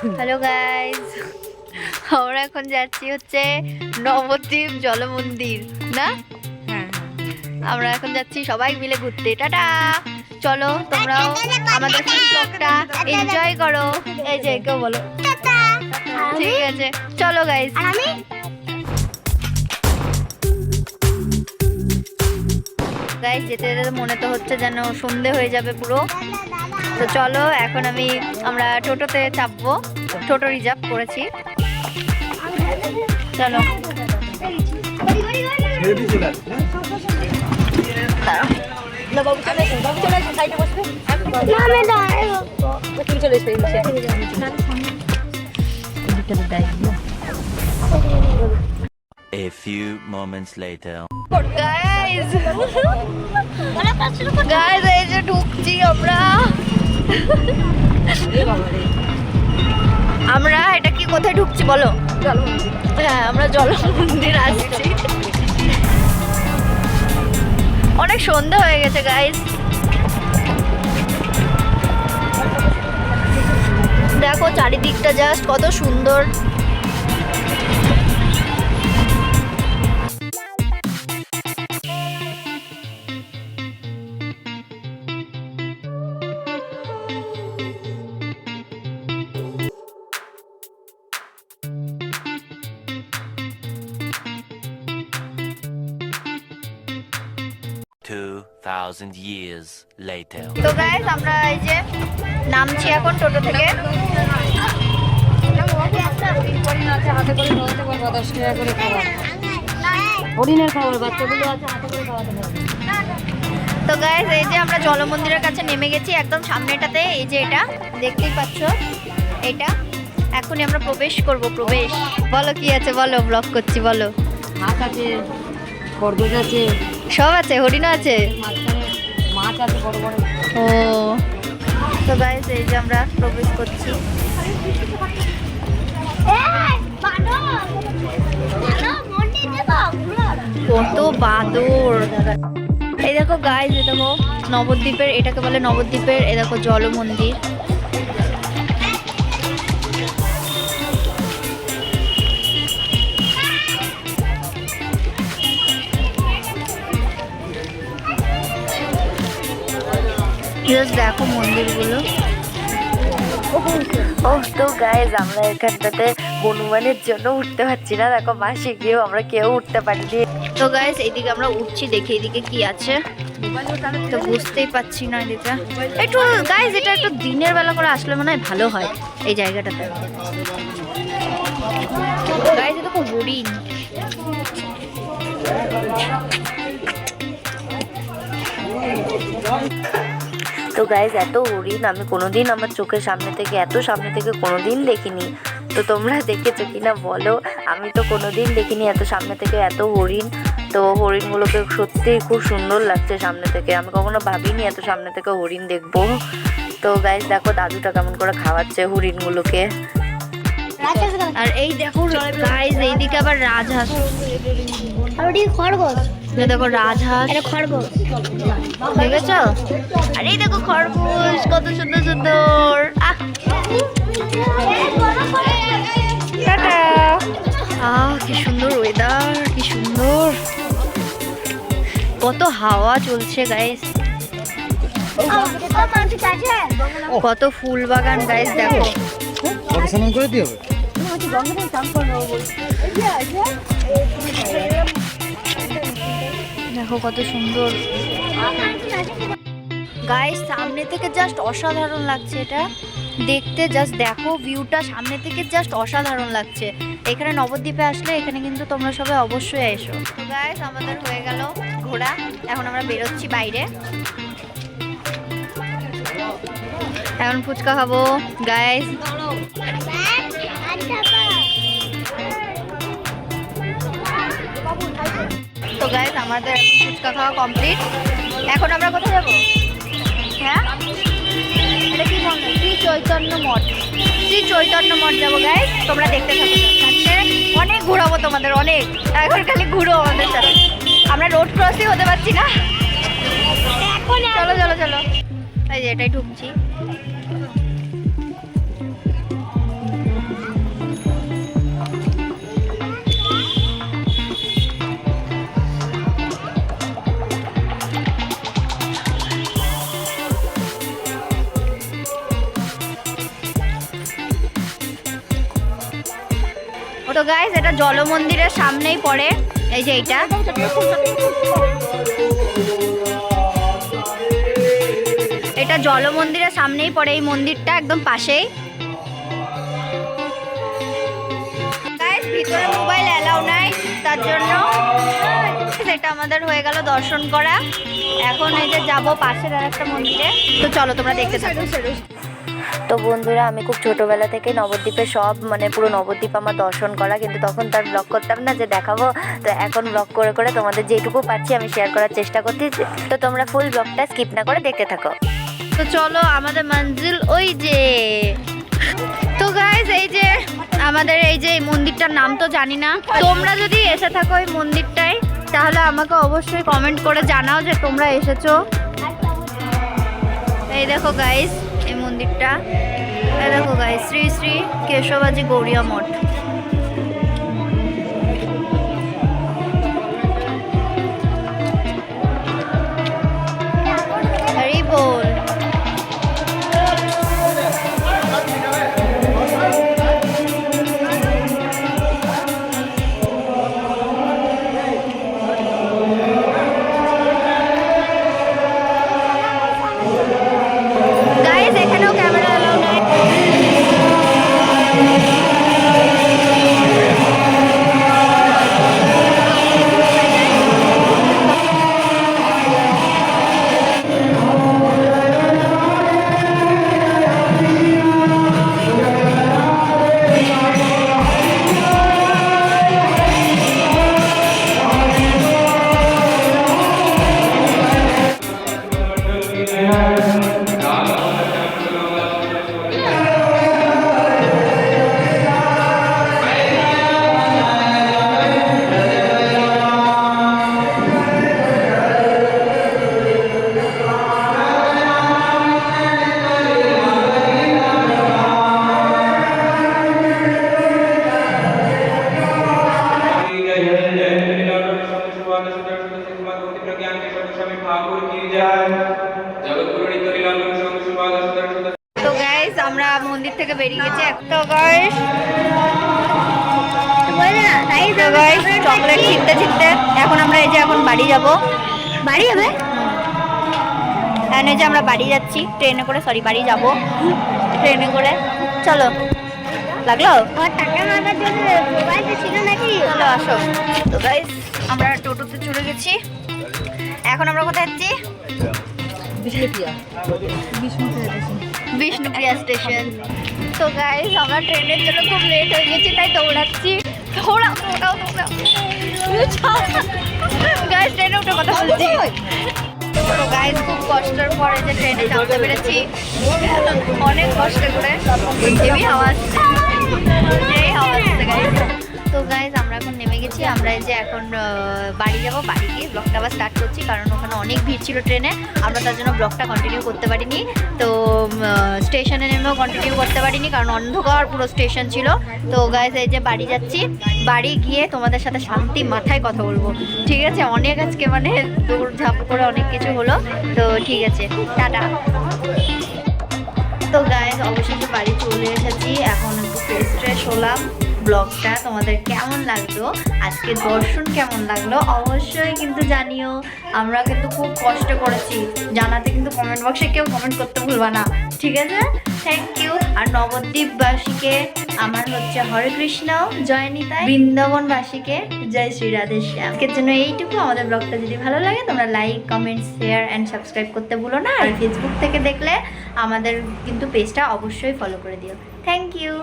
Hello guys আমরা এখন যাচ্ছি হচ্ছে নবদ্বীপ জলমন্দির না? হ্যাঁ আমরা এখন যাচ্ছি সবাই মিলে ঘুরতে। টাটা! চলো তোমরাও আমাদের ব্লগটা এনজয় করো। এই যে কেউ বলো। ঠিক আছে। চলো গাইস আমি? গাইস যেতে যেতে মনে তো হচ্ছে যেন সন্ধে হয়ে যাবে পুরো। তো চলো এখন আমি আমরা টোটোতে চাপবো। টোটো রিজার্ভ করেছি। চলো। A few moments later. Guys guys এই যে ঢুকছি আমরা। আমরা এটা কি কোথায় ঢুকছি বলো? হ্যাঁ আমরা জল মন্দির আসছি। অনেক সন্ধ্যা হয়ে গেছে গাইস দেখো, চারিদিকটা জাস্ট কত সুন্দর। Thousand years later. তো গাইস আমরা এই যে নামছি এখন টোটো থেকে। তো গাইস এই যে আমরা জলমন্দিরের কাছে নেমে গেছি একদম সামনেটাতে এই যে এটা দেখতেই পাচ্ছ এটা। এখনই আমরা প্রবেশ করব প্রবেশ। বলো কি আছে বলো ব্লগ করছি বলো। হাঁস আছে খরগোশ আছে। সব আছে হরিণ আছে। মাছ আছে বড় বড় ও। তো গাইস এই যে আমরা প্রবেশ করছি। কত বাদর। এই দেখো গাইস এই দেখো নবদ্বীপের, এটাকে বলে নবদ্বীপের এ দেখো জল জাস্ট দেখো মন্দিরগুলো। ও তো গাইজ আমরা এখানটাতে হনুমানের জন্য উঠতে পারছি না। দেখো মাসে গিয়েও আমরা কেউ উঠতে পারিনি। তো গাইজ এইদিকে আমরা উঠছি, দেখি এদিকে কি আছে। তো বুঝতেই পাচ্ছি না এদিকে। একটু গাইজ এটা একটু দিনের বেলা করে আসলে মনে হয় ভালো হয় এই জায়গাটাতে। গাইজ এটা খুব হরিণ। তো গাইজ এত হরিণ আমি কোনোদিন আমার চোখের সামনে থেকে এত সামনে থেকে কোনোদিন দেখিনি। তো তোমরা দেখেছ কি না বলো? আমি তো কোনোদিন দেখিনি এত সামনে থেকে এত হরিণ তো হরিণগুলোকে সত্যিই খুব সুন্দর লাগছে সামনে থেকে। আমি কখনো ভাবিনি এত সামনে থেকে হরিণ দেখব। তো গাইজ দেখো দাদুটা কেমন করে খাওয়াচ্ছে হরিণগুলোকে আর এই দেখো গাইজ এইদিকে আবার রাজহাঁস। খরগোশ। এই দেখো রাজহাঁস এটা খরগোশ দেখেছ আর এই দেখো খরগোশ কত সুন্দর সুন্দর আহ আহ কি সুন্দর ওয়েদার কি সুন্দর কত হাওয়া চলছে গাইস কত ফুল বাগান গাইস দেখো করে দেখো কত সুন্দর। গায়ে সামনে থেকে জাস্ট অসাধারণ লাগছে এটা। দেখতে জাস্ট দেখো ভিউটা সামনে থেকে জাস্ট অসাধারণ লাগছে। এখানে নবদ্বীপে আসলে এখানে কিন্তু তোমরা সবাই অবশ্যই এসো। গাইস আমাদের হয়ে গেল ঘোরা। এখন আমরা বেরোচ্ছি বাইরে। এখন ফুচকা খাব। গাইস তো গাইস আমাদের এখন ফুচকা খাওয়া কমপ্লিট এখন আমরা কোথায় যাব? হ্যাঁ? এটা কি মনে শ্রী চৈতন্য মঠ। শ্রী চৈতন্য মঠ যাব গাইস তোমরা দেখতে থাকো। অনেক ঘুরাবো তোমাদের অনেক। এখন খালি ঘুরো আমাদের সাথে। আমরা রোড ক্রসই হতে পারছি না? চলো চলো চলো। এই যে এটাই ঢুকছি। গাইস এটা জল মন্দিরের সামনেই পড়ে। এই যে এইটা। এটা জলমন্দিরের সামনেই পড়ে এই মন্দিরটা, একদম পাশেই। ভিতরে মোবাইল অ্যালাউ নাই, তার জন্য সেটা আমাদের হয়ে গেল দর্শন করা। এখন এই যে যাব পাশের আর একটা মন্দিরে। তো চলো তোমরা দেখতে থাকো। তো বন্ধুরা, আমি খুব ছোটোবেলা থেকে নবদ্বীপে সব মানে পুরো নবদ্বীপ আমার দর্শন করা, কিন্তু তখন তার ব্লগ করতাম না যে দেখাবো। তো এখন ব্লগ করে করে তোমাদের যেটুকু পাচ্ছি আমি শেয়ার করার চেষ্টা করছি। তো তোমরা ফুল ব্লগটা স্কিপ না করে দেখতে থাকো। তো চলো আমাদের মঞ্জিল, ওই যে। তো গাইজ এই যে আমাদের এই যে মন্দিরটার নাম তো জানি না। তোমরা যদি এসে থাকো এই মন্দিরটায়, তাহলে আমাকে অবশ্যই কমেন্ট করে জানাও যে তোমরা এসেছ। এই দেখো এই মন্দিরটা। দেখো গাই শ্রী শ্রী কেশবাজি গৌরিয়া মঠ। বেরিয়ে গেছি তো গাইস তো গাইস চকলেট ছিটতে ছিটতে এখন আমরা এই যে এখন বাড়ি যাব। বাড়ি যাবে? হ্যাঁ এই যে আমরা বাড়ি যাচ্ছি। ট্রেনে করে সরি বাড়ি যাব। ট্রেনে করে। চলো। লাগল? আমার টাকা মারার জন্য মোবাইলটা ছিল নাকি? চলো আসো। তো গাইস আমরা টোটোতে চলে গেছি। এখন আমরা কোথায় যাচ্ছি? বিষ্ণুপ্রিয়া। বিষ্ণুপ্রিয়া স্টেশন তো গাইস আমরা ট্রেনের জন্য খুব লেট হয়ে গেছি তাই দৌড়াচ্ছি। দৌড়াও দৌড়াও দৌড়াও। গাইস ট্রেনে উঠে কথা বলছি। তো গাইস খুব কষ্টের পরে যে ট্রেনে চাপতে পেরেছি। অনেক কষ্ট করে। হেভি হাওয়া আসছে। সেই হাওয়া আসছে তো গাইজ আমরা এখন নেমে গেছি। আমরা এই যে এখন বাড়ি যাব, বাড়ি গিয়ে ব্লগটা আবার স্টার্ট করছি, কারণ ওখানে অনেক ভিড় ছিল ট্রেনে। আমরা তার জন্য ব্লগটা কন্টিনিউ করতে পারিনি। তো স্টেশনে নেমেও কন্টিনিউ করতে পারিনি, কারণ অন্ধকার পুরো স্টেশন ছিল। তো গাইজ এই যে বাড়ি যাচ্ছি। বাড়ি গিয়ে তোমাদের সাথে শান্তি মাথায় কথা বলব। ঠিক আছে? অনেক আজকে মানে দৌড়ঝাঁপ করে অনেক কিছু হলো। তো ঠিক আছে, টাটা। তো গাইজ অবশেষে বাড়ি চলে এসেছি। এখন একটু ফ্রেশ হলাম। ব্লগটা তোমাদের কেমন লাগল? আজকে দর্শন কেমন লাগল? অবশ্যই কিন্তু জানিও। আমরা কিন্তু খুব কষ্ট করেছি। জানাতে কিন্তু কমেন্ট বক্সে কেউ কমেন্ট করতে ভুলবা না। ঠিক আছে? থ্যাংক ইউ আর নবদ্বীপবাসীকে আমার হচ্ছে হরে কৃষ্ণ, জয় নিতাই। বৃন্দাবনবাসীকে জয় শ্রী রাধে শ্যাম। আজকের জন্য এইটুকু। আমাদের ব্লগটা যদি ভালো লাগে, তোমরা like comment share and subscribe করতে ভুলো না। আর ফেসবুক থেকে দেখলে আমাদের কিন্তু পেজটা অবশ্যই ফলো করে দিও। Thank you